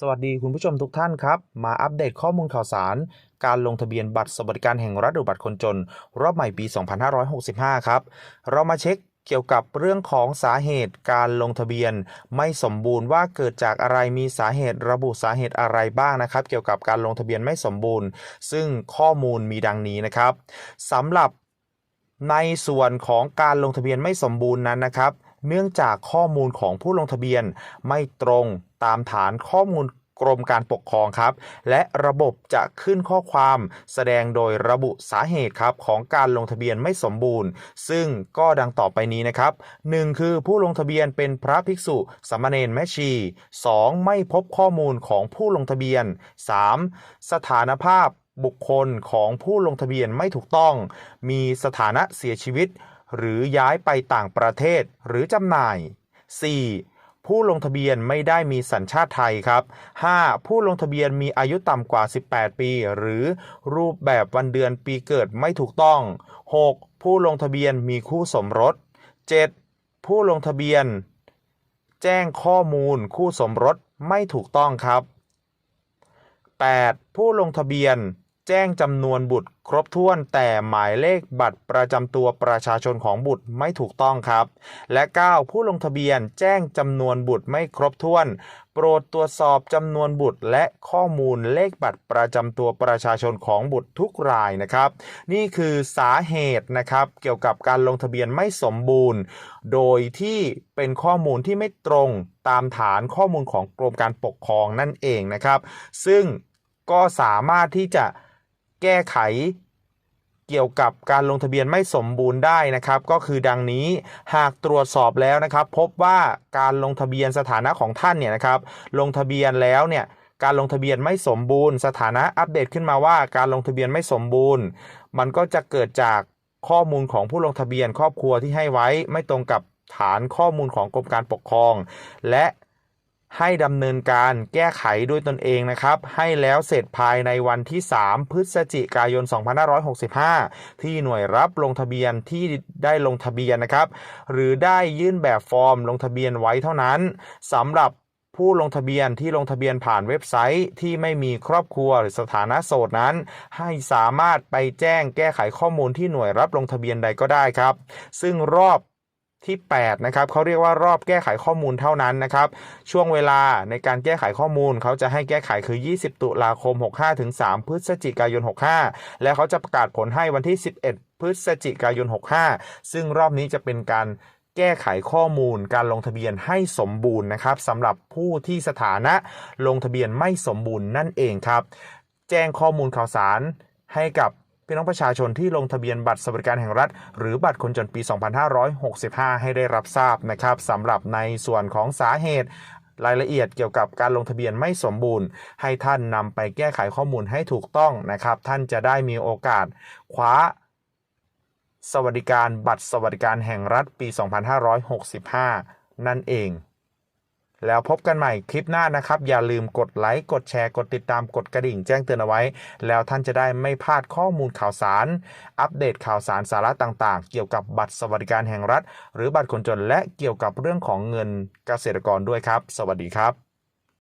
สวัสดีคุณผู้ชมทุกท่านครับ มาอัปเดตข้อมูลข่าวสาร การลงทะเบียนบัตรสวัสดิการแห่งรัฐหรือบัตรคนจน รอบใหม่ปี 2565 ครับ เรามาเช็คเกี่ยวกับเรื่องของสาเหตุการลงทะเบียน ไม่สมบูรณ์ว่าเกิดจากอะไรมีสาเหตุระบุสาเหตุอะไรบ้างนะครับ เกี่ยวกับการลงทะเบียนไม่สมบูรณ์ ซึ่งข้อมูลมีดังนี้นะครับสำหรับในส่วนของการลงทะเบียนไม่สมบูรณ์นั้นนะครับ เนื่องจากข้อมูลของผู้ลงทะเบียนไม่ตรง ตามฐานข้อมูลกรมการปกครองครับ และระบบจะขึ้นข้อความแสดงโดยระบุสาเหตุครับของการลงทะเบียนไม่สมบูรณ์ ซึ่งก็ดังต่อไปนี้นะครับ 1. คือผู้ลงทะเบียนเป็นพระภิกษุสามเณรแม่ชี 2. ไม่พบข้อมูลของผู้ลงทะเบียน 3. สถานภาพบุคคลของผู้ลงทะเบียนไม่ถูกต้อง มีสถานะเสียชีวิต หรือย้ายไปต่างประเทศหรือจำหน่าย 4. ผู้ลงทะเบียนไม่ได้มีสัญชาติไทยครับ 5. ผู้ลงทะเบียนมีอายุต่ำกว่า 18 ปี หรือรูปแบบวันเดือนปีเกิดไม่ถูกต้อง 6. ผู้ลงทะเบียนมีคู่สมรส 7. ผู้ลงทะเบียน แจ้งข้อมูลคู่สมรสไม่ถูกต้องครับ 8. ผู้ลงทะเบียน แจ้งจำนวนบุตรครบถ้วนแต่หมายเลขบัตรประจำตัวประชาชนของบุตรไม่ถูกต้องครับ และ 9. ผู้ลงทะเบียนแจ้งจำนวนบุตรไม่ครบถ้วน โปรดตรวจสอบจำนวนบุตรและข้อมูลเลขบัตรประจำตัวประชาชนของบุตรทุกรายนะครับ นี่คือสาเหตุนะครับเกี่ยวกับการลงทะเบียนไม่สมบูรณ์ โดยที่เป็นข้อมูลที่ไม่ตรงตามฐานข้อมูลของกรมการปกครองนั่นเองนะครับ ซึ่งก็สามารถที่จะ แก้ไขเกี่ยวกับการลงทะเบียนไม่สมบูรณ์ได้นะครับ ก็คือดังนี้หากตรวจสอบแล้วนะครับ พบว่าการลงทะเบียนสถานะของท่านเนี่ยนะครับ ลงทะเบียนแล้วเนี่ยการลงทะเบียนไม่สมบูรณ์ สถานะอัปเดตขึ้นมาว่าการลงทะเบียนไม่สมบูรณ์ มันก็จะเกิดจากข้อมูลของผู้ลงทะเบียนครอบครัวที่ให้ไว้ไม่ตรงกับฐานข้อมูลของกรมการปกครอง และ ให้ดำเนินการแก้ไขด้วยตนเองนะครับ ให้แล้วเสร็จภายในวันที่ 3 พฤศจิกายน 2565 ที่หน่วยรับลงทะเบียนที่ได้ลงทะเบียนนะครับ หรือได้ยื่นแบบฟอร์มลงทะเบียนไว้เท่านั้นสำหรับผู้ลงทะเบียนที่ลงทะเบียนผ่านเว็บไซต์ที่ไม่มีครอบครัวหรือสถานะโสดนั้น ให้สามารถไปแจ้งแก้ไขข้อมูลที่หน่วยรับลงทะเบียนใดก็ได้ครับ ซึ่งรอบ ที่8นะครับเขาเรียกว่ารอบแก้ไขข้อมูลเท่านั้นนะครับ ช่วงเวลาในการแก้ไขข้อมูลเขาจะให้แก้ไขคือ 20 ตุลาคม 65 ถึง 3 พฤศจิกายน 65 และเขาจะประกาศผลให้วันที่ 11 พฤศจิกายน 65 ซึ่งรอบนี้จะเป็นการแก้ไขข้อมูลการลงทะเบียนให้สมบูรณ์นะครับสำหรับผู้ที่สถานะลงทะเบียนไม่สมบูรณ์นั่นเองครับ แจ้งข้อมูลข่าวสารให้กับ พี่น้องประชาชนที่ลงทะเบียนบัตรสวัสดิการแห่งรัฐ หรือบัตรคนจนปี 2565 ให้ได้รับทราบนะครับสำหรับในส่วนของสาเหตุรายละเอียดเกี่ยวกับการลงทะเบียนไม่สมบูรณ์ ให้ท่านนำไปแก้ไขข้อมูลให้ถูกต้องนะครับ ท่านจะได้มีโอกาสคว้า สวัสดิการบัตรสวัสดิการแห่งรัฐปี 2565 นั่นเอง แล้วพบกันใหม่คลิปหน้านะครับ อย่าลืมกดไลค์กดแชร์กดติดตามกดกระดิ่งแจ้งเตือนเอาไว้ แล้วท่านจะได้ไม่พลาดข้อมูลข่าวสาร อัปเดตข่าวสารสาระต่างๆ เกี่ยวกับบัตรสวัสดิการแห่งรัฐ หรือบัตรคนจนและเกี่ยวกับเรื่องของเงินเกษตรกรด้วยครับ สวัสดีครับ